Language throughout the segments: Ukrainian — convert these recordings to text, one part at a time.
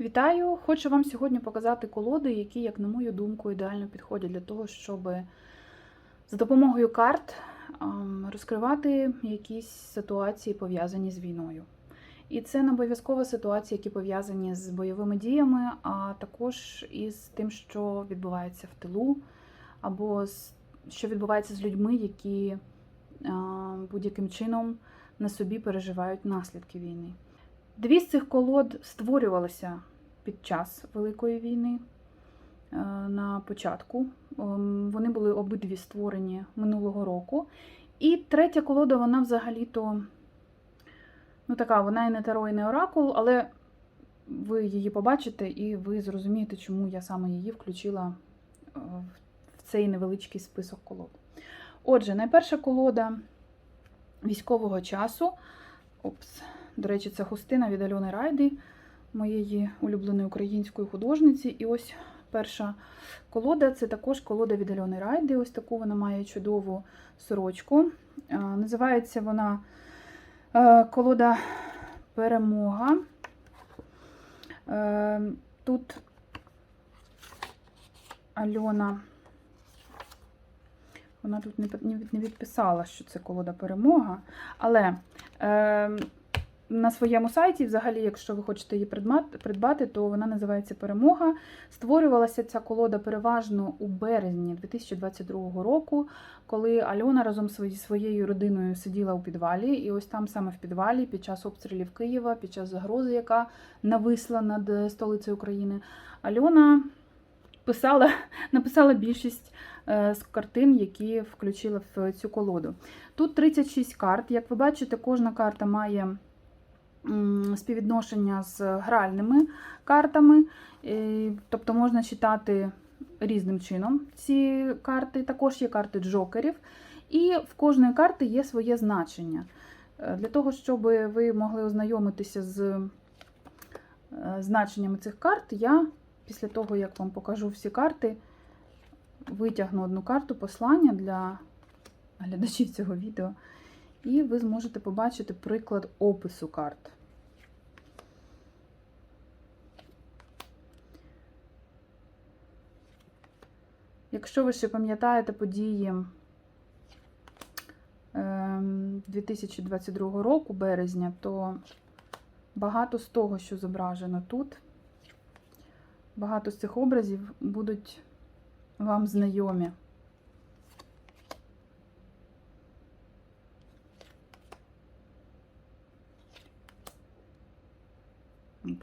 Вітаю! Хочу вам сьогодні показати колоди, які, як на мою думку, ідеально підходять для того, щоб за допомогою карт розкривати якісь ситуації, пов'язані з війною. І це не обов'язково ситуації, які пов'язані з бойовими діями, а також із тим, що відбувається в тилу, або що відбувається з людьми, які е, будь-яким чином на собі переживають наслідки війни. Дві з цих колод створювалися під час Великої війни е, на початку. Ем, Вони були обидві створені минулого року. І третя колода, вона взагалі-то, ну така, вона і не таро, і не оракул, але ви її побачите і ви зрозумієте, чому я саме її включила е, в цей невеличкий список колод. Отже, найперша колода військового часу. Опс. До речі, це хустина від Альони Райди, моєї улюбленої української художниці. І ось перша колода це також колода від Альони Райди. Ось таку вона має чудову сорочку. Називається вона е, колода Перемога. Е, Тут Альона. Вона тут не відписала, що це колода перемога. Але е, на своєму сайті, взагалі, якщо ви хочете її придбати, то вона називається Перемога. Створювалася ця колода переважно у березні 2022 року, коли Альона разом зі своєю родиною сиділа у підвалі. І ось там саме в підвалі, під час обстрілів Києва, під час загрози, яка нависла над е, столицею України, Альона писала, написала більшість е, з картин, які включила в цю колоду. Тут 36 карт. Як ви бачите, кожна карта має співвідношення з гральними картами, тобто можна читати різним чином ці карти. Також є карти джокерів, і в кожної карти є своє значення. Е, Для того, щоб ви могли ознайомитися з е, значеннями цих карт, я після того, як вам покажу всі карти, витягну одну карту послання для глядачів цього відео, і ви зможете побачити приклад опису карт. Якщо ви ще пам'ятаєте події ем, 2022 року, березня, то багато з того, що зображено тут, багато з цих образів будуть вам знайомі.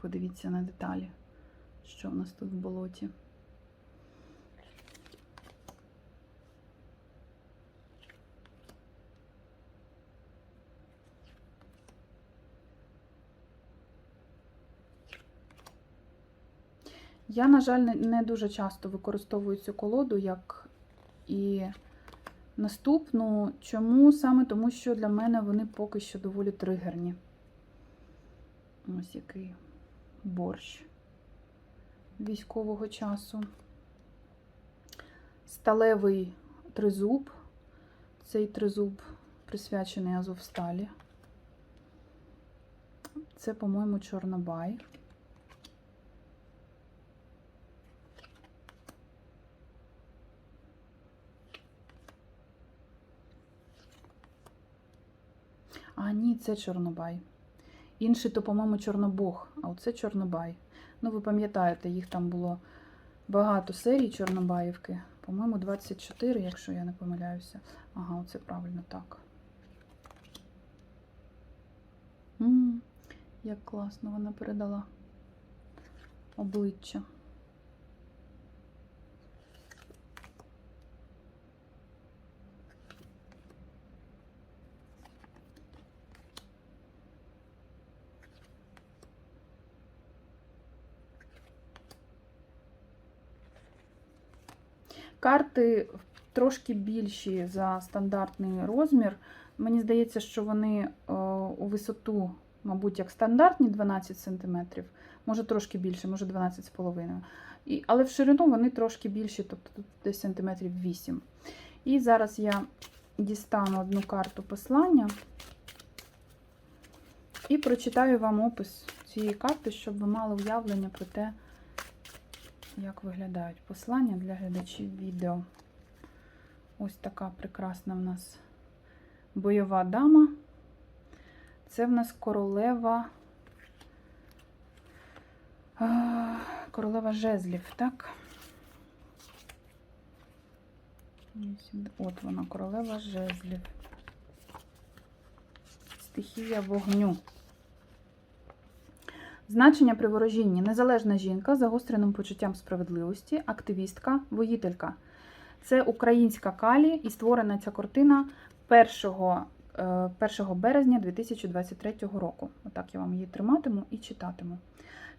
Подивіться на деталі, що в нас тут в болоті. Я, на жаль, не- дуже часто використовую цю колоду як і наступну. Чому? Саме тому, що для мене вони поки що доволі тригерні. Ось який борщ військового часу. Сталевий тризуб. Цей тризуб присвячений Азовсталі. Це, по-моєму, Чорнобай. А, ні, це Чорнобай. Інший, то, по-моєму, Чорнобог, а оце Чорнобай. Ну, ви пам'ятаєте, їх там було багато серій Чорнобаївки. По-моєму, 24, якщо я не помиляюся. Ага, оце правильно так. м як класно вона передала обличчя. Карти трошки більші за стандартний розмір. Мені здається, що вони е, у висоту, мабуть, як стандартні 12 см, може трошки більше, може 12,5 І, Але в ширину вони трошки більші, тобто тут десь сантиметрів 8. І зараз я дістану одну карту послання і прочитаю вам опис цієї карти, щоб ви мали уявлення про те, як виглядають послання для глядачів відео. Ось така прекрасна в нас бойова дама. Це в нас королева. Королева жезлів, так? От вона, королева жезлів. Стихія вогню. Значення при ворожінні. Незалежна жінка з загостреним почуттям справедливості, активістка, воїтелька. Це українська калі, і створена ця картина 1, е, 1 березня 2023 року. Отак я вам її триматиму і читатиму.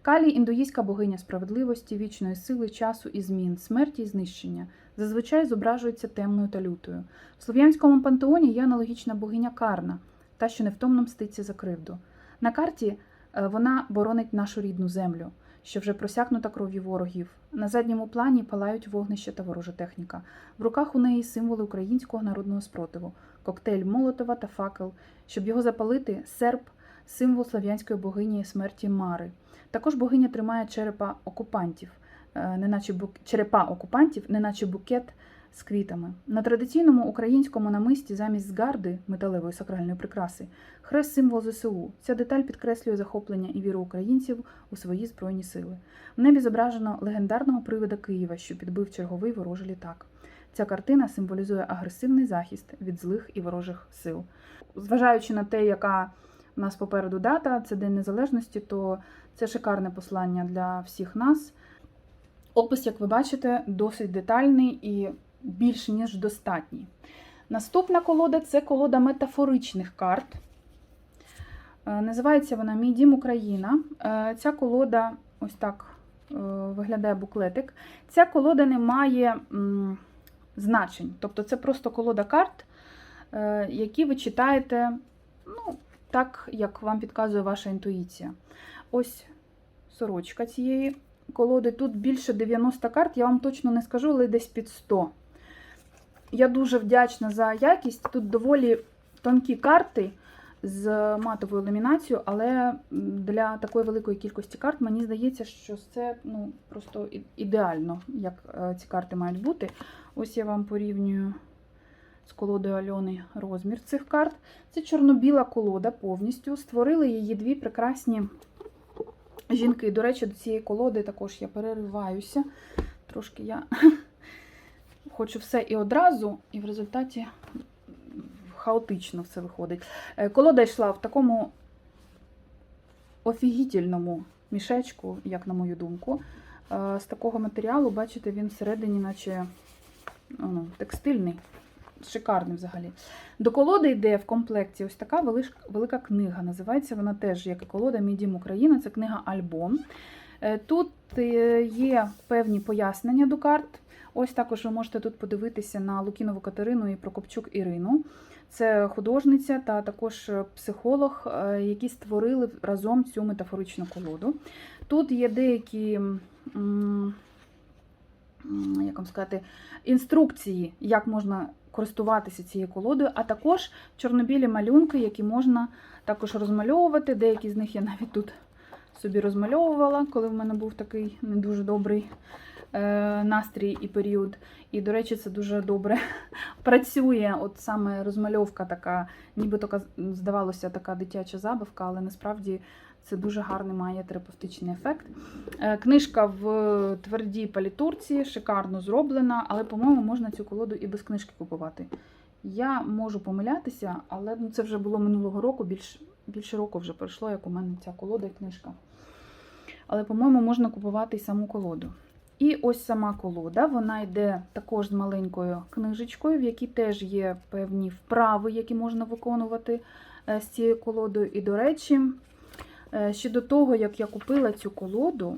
Калі індуїзька богиня справедливості, вічної сили, часу і змін, смерті і знищення. Зазвичай зображується темною та лютою. В слов'янському пантеоні є аналогічна богиня Карна, та, що невтомно мститься за кривду. На карті е, вона боронить нашу рідну землю, що вже просякнута кров'ю ворогів. На задньому плані палають вогнища та ворожа техніка. В руках у неї символи українського народного спротиву, коктейль Молотова та факел. Щоб його запалити, серп символ слав'янської богині смерті Мари. Також богиня тримає черепа окупантів, е, неначе бук... черепа окупантів, неначе букет з квітами. На традиційному українському намисті замість згарди металевої сакральної прикраси хрест символ ЗСУ. Ця деталь підкреслює захоплення і віру українців у свої збройні сили. В небі зображено легендарного привида Києва, що підбив черговий ворожий літак. Ця картина символізує агресивний захист від злих і ворожих сил. Зважаючи на те, яка у нас попереду дата, це День Незалежності, то це шикарне послання для всіх нас. Опис, як ви бачите, досить детальний і більш ніж достатній. Наступна колода це колода метафоричних карт. Е, Називається вона Мій дім Україна. Е, Ця колода, ось так е, виглядає буклетик. Ця колода не має значень. Тобто це просто колода карт, які ви читаєте ну, так, як вам підказує ваша інтуїція. Ось сорочка цієї колоди. Тут більше 90 карт, я вам точно не скажу, але десь під 100. Я дуже вдячна за якість. Тут доволі тонкі карти з матовою ламінацією, але для такої великої кількості карт мені здається, що це ну, просто ідеально, як е, ці карти мають бути. Ось я вам порівнюю з колодою Альони розмір цих карт. Це чорно-біла колода повністю. Створили її дві прекрасні жінки. До речі, до цієї колоди також я перериваюся. Трошки я хочу все і одразу, і в результаті хаотично все виходить. Е, Колода йшла в такому офігітельному мішечку, як на мою думку. Е, З такого матеріалу, бачите, він всередині, наче ну, текстильний. Шикарний взагалі. До колоди йде в комплекті ось така велика книга. Називається вона теж, як і колода Мій дім Україна. Це книга Альбом. Е, Тут є певні пояснення до карт. Ось також ви можете тут подивитися на Лукінову Катерину і Прокопчук Ірину. Це художниця та також психолог, е, які створили разом цю метафоричну колоду. Тут є деякі. Як вам сказати, інструкції, як можна користуватися цією колодою, а також чорнобілі малюнки, які можна також розмальовувати. Деякі з них я навіть тут собі розмальовувала, коли в мене був такий не дуже добрий е, настрій і період. І, до речі, це дуже добре працює. От саме розмальовка така, нібито здавалося, така дитяча забавка, але насправді це дуже гарний має терапевтичний ефект. Е, Книжка в твердій палітурці, шикарно зроблена, але, по-моєму, можна цю колоду і без книжки купувати. Я можу помилятися, але ну, це вже було минулого року, більш, більше року вже пройшло, як у мене ця колода і книжка. Але, по-моєму, можна купувати і саму колоду. І ось сама колода, вона йде також з маленькою книжечкою, в якій теж є певні вправи, які можна виконувати е, з цією колодою. І, до речі, е, ще до того, як я купила цю колоду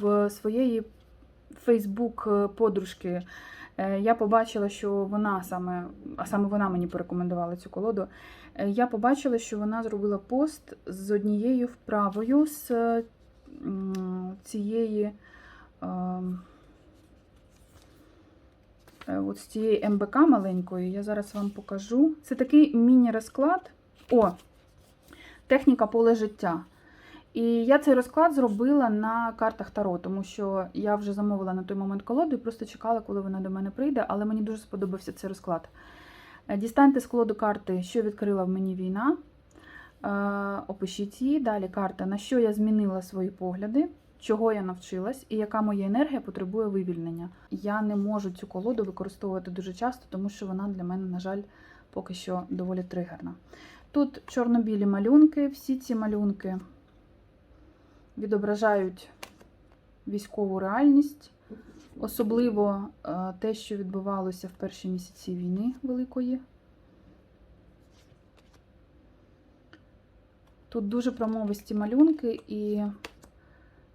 в своєї Фейсбук-подружки, е, я побачила, що вона саме, а саме вона мені порекомендувала цю колоду. Я побачила, що вона зробила пост з однією вправою з цієї. Е, От з цієї МБК маленької, я зараз вам покажу. Це такий міні-розклад. О, техніка поле життя. І я цей розклад зробила на картах Таро, тому що я вже замовила на той момент колоду і просто чекала, коли вона до мене прийде, але мені дуже сподобався цей розклад. Е, Дістаньте з колоду карти, що відкрила в мені війна. Е, Опишіть її. Далі карта, на що я змінила свої погляди, чого я навчилась і яка моя енергія потребує вивільнення. Я не можу цю колоду використовувати дуже часто, тому що вона для мене, на жаль, поки що доволі тригерна. Тут чорно-білі малюнки, всі ці малюнки відображають військову реальність, особливо е, те, що відбувалося в перші місяці війни Великої. Тут дуже промовисті малюнки, і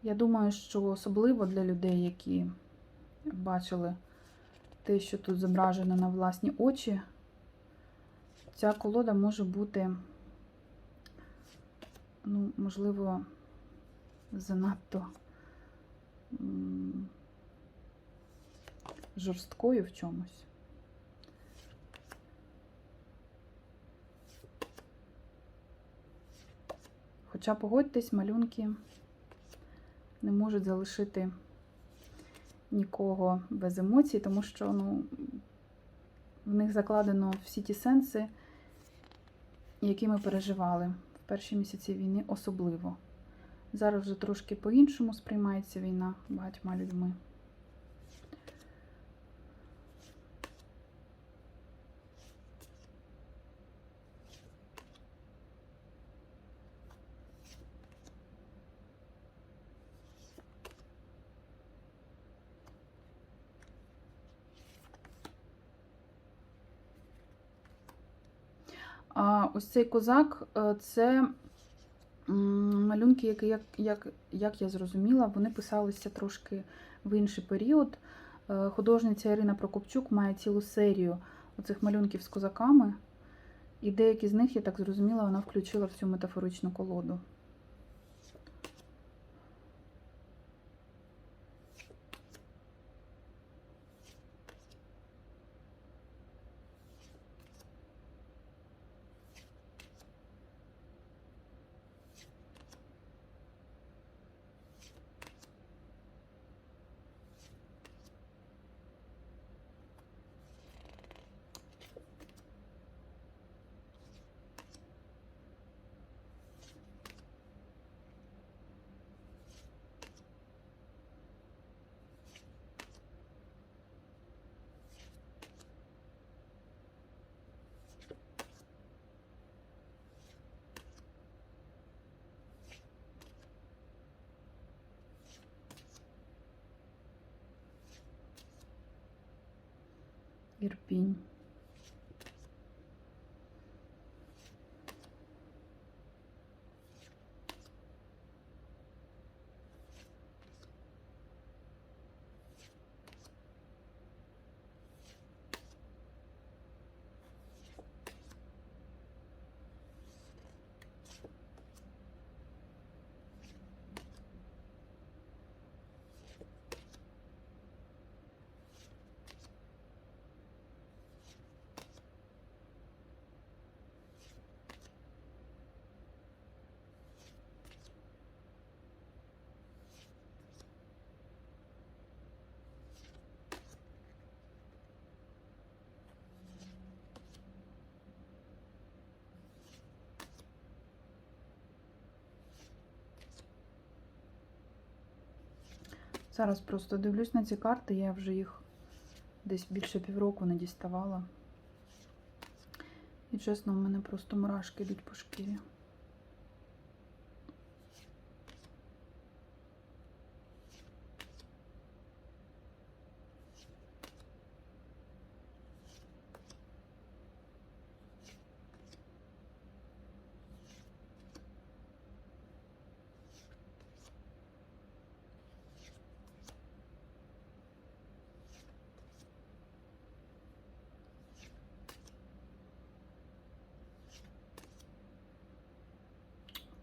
я думаю, що особливо для людей, які бачили те, що тут зображено на власні очі, ця колода може бути, ну, можливо, занадто жорсткою в чомусь. Хоча, погодьтесь, малюнки не можуть залишити нікого без емоцій, тому що ну, в них закладено всі ті сенси, які ми переживали в перші місяці війни особливо. Зараз вже трошки по-іншому сприймається війна багатьма людьми. А ось цей козак е, це малюнки, які, як, як, як я зрозуміла, вони писалися трошки в інший період. Е, Художниця Ірина Прокопчук має цілу серію оцих малюнків з козаками, і деякі з них, я так зрозуміла, вона включила в цю метафоричну колоду. Ірпінь. Зараз просто дивлюсь на ці карти, я вже їх десь більше півроку не діставала. І чесно, у мене просто мурашки йдуть по шкірі.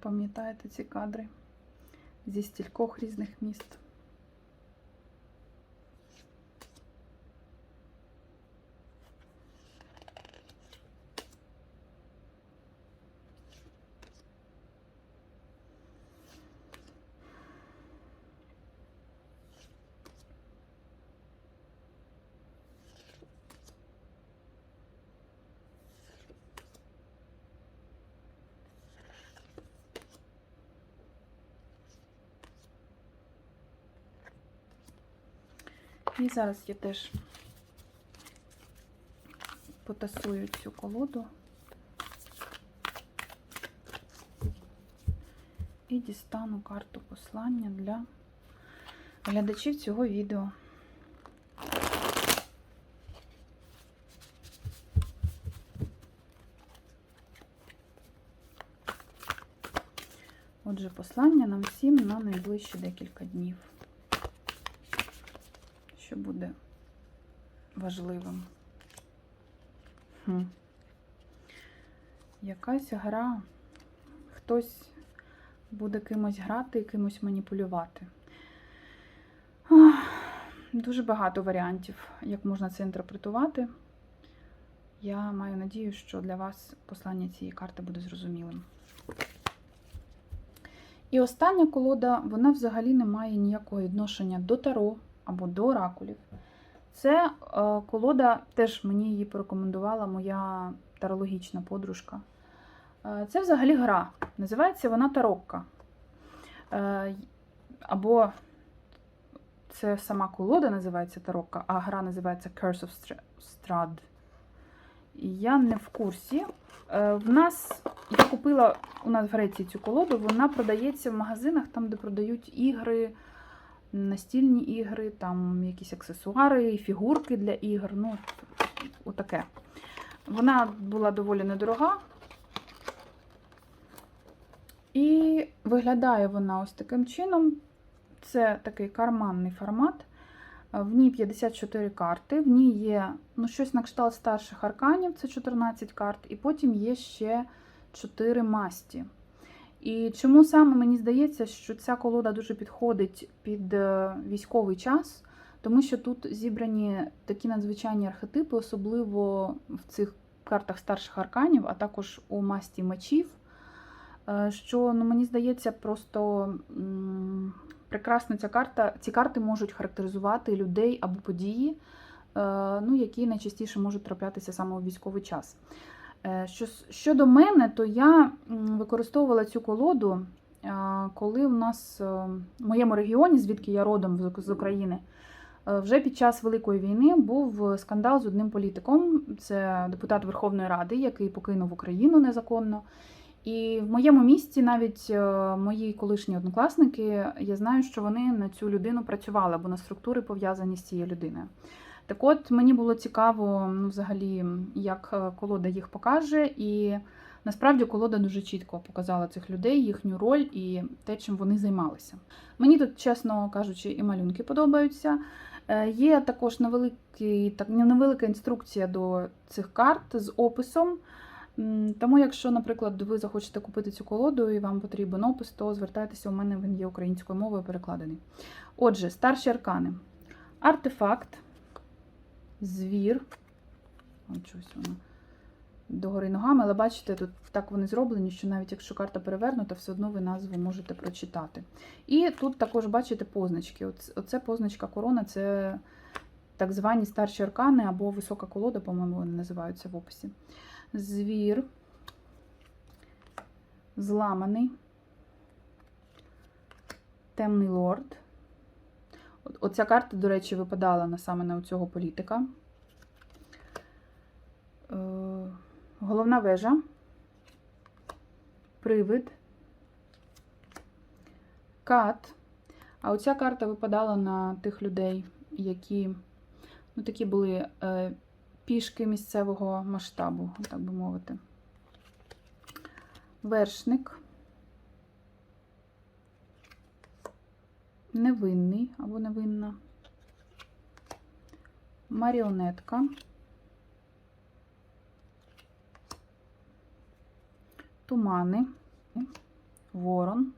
Пам'ятаєте ці кадри зі стількох різних міст? І зараз я теж потасую цю колоду і дістану карту послання для глядачів цього відео. Отже, послання нам всім на найближчі декілька днів, що буде важливим. Хм. Якась гра, хтось буде кимось грати і кимось маніпулювати. Ах, Дуже багато варіантів, як можна це інтерпретувати. Я маю надію, що для вас послання цієї карти буде зрозумілим. І остання колода, вона взагалі не має ніякого відношення до таро або до оракулів. Це е, колода, теж мені її порекомендувала моя тарологічна подружка. Е, це взагалі гра. Називається вона Тарокка. Е, або це сама колода називається Тарокка, а гра називається Curse of Strahd. І Я не в курсі. В нас, я купила у нас в Греції цю колоду, вона продається в магазинах, там, де продають ігри, настільні ігри, там якісь аксесуари, фігурки для ігор. Ну, отаке. Вона була доволі недорога. І виглядає вона ось таким чином. Це такий карманний формат. В ній 54 карти, в ній є ну, щось на кшталт старших арканів, це 14 карт, і потім є ще 4 масті. І чому саме мені здається, що ця колода дуже підходить під е, військовий час, тому що тут зібрані такі надзвичайні архетипи, особливо в цих картах старших арканів, а також у масті мечів. е, Що ну, мені здається, просто прекрасно ця карта, ці карти можуть характеризувати людей або події, е, ну, які найчастіше можуть траплятися саме у військовий час. Е, Що, щодо мене, то я використовувала цю колоду, е, коли в нас е, в моєму регіоні, звідки я родом з- України, вже під час Великої війни був скандал з одним політиком. Це депутат Верховної Ради, який покинув Україну незаконно. І в моєму місті навіть мої колишні однокласники, я знаю, що вони на цю людину працювали або на структури пов'язані з цією людиною. Так от мені було цікаво, ну, взагалі, як е, колода їх покаже, і насправді колода дуже чітко показала цих людей, їхню роль і те, чим вони займалися. Мені тут, чесно кажучи, і малюнки подобаються. Е, Є також невеликий, так, невелика інструкція до цих карт з описом. Тому, якщо, наприклад, ви захочете купити цю колоду і вам потрібен опис, то звертайтеся, у мене він є українською мовою перекладений. Отже, старші аркани. Артефакт, звір. Ось щось воно догори ногами, але бачите, тут так вони зроблені, що навіть якщо карта перевернута, все одно ви назву можете прочитати. І тут також бачите позначки. Оце позначка корона це так звані старші аркани або висока колода, по-моєму, вони називаються в описі. Звір, зламаний, темний лорд. Оця карта, до речі, випадала на саме на цього політика. Е, Головна вежа, привид, кат. А оця карта випадала на тих людей, які ну, такі були е, пішки місцевого масштабу, так би мовити. Вершник. Невинний або невинна. Маріонетка. Тумани. Ворон.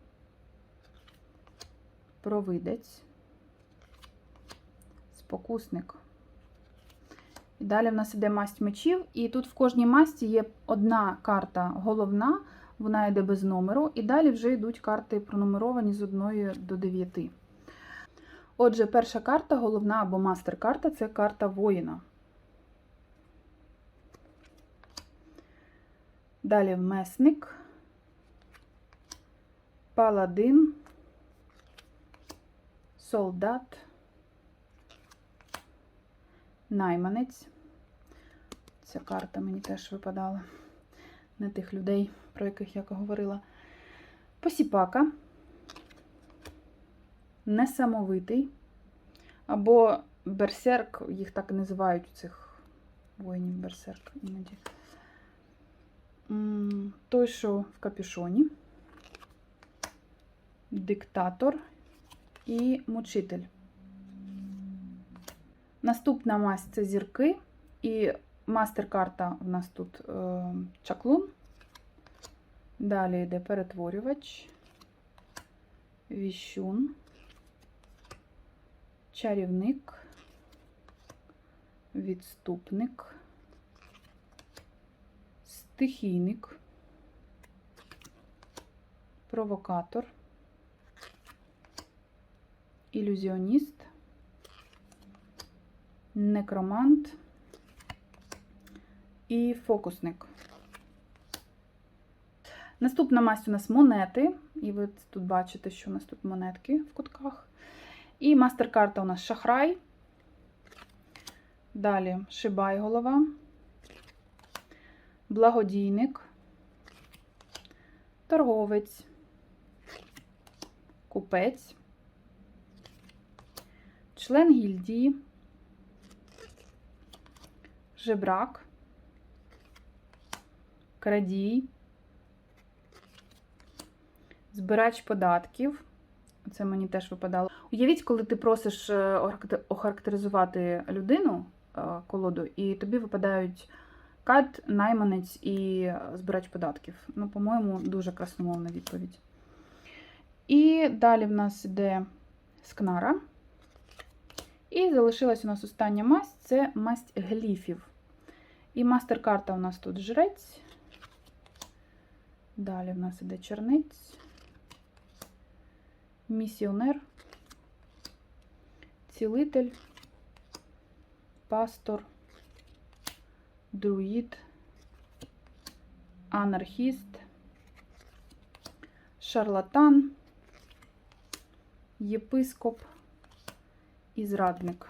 Провидець. Спокусник. І далі в нас іде масть мечів, і тут в кожній масті є одна карта головна, вона йде без номеру, і далі вже йдуть карти пронумеровані з 1 до 9. Отже, перша карта, головна або мастер-карта це карта воїна. Далі месник, паладин, солдат, найманець. Ця карта мені теж випадала. Не тих людей, про яких я говорила. Посіпака. Несамовитий. Або берсерк, їх так і називають у цих воїнів берсерк іноді. Той, що в капюшоні. Диктатор і мучитель. Наступна масть це зірки. І мастер-карта в нас тут е, чаклун. Далі йде перетворювач, віщун, чарівник, відступник, стихійник, провокатор, ілюзіоніст, некромант і фокусник. Наступна масть у нас монети, і ви тут бачите, що у нас тут монетки в кутках. І мастер-карта у нас шахрай. Далі шибай голова, благодійник, торговець, купець, член гільдії, жебрак, крадій, збирач податків. Це мені теж випадало. Уявіть, коли ти просиш е, охарактеризувати людину е, колоду, і тобі випадають кат, найманець і збирач податків. Ну, по-моєму, дуже красномовна відповідь. І далі в нас йде скнара. І залишилась у нас остання масть це масть гліфів. І мастер-карта у нас тут жрець. Далі в нас іде чернець, місіонер, цілитель, пастор, друїд, анархіст, шарлатан, єпископ і зрадник.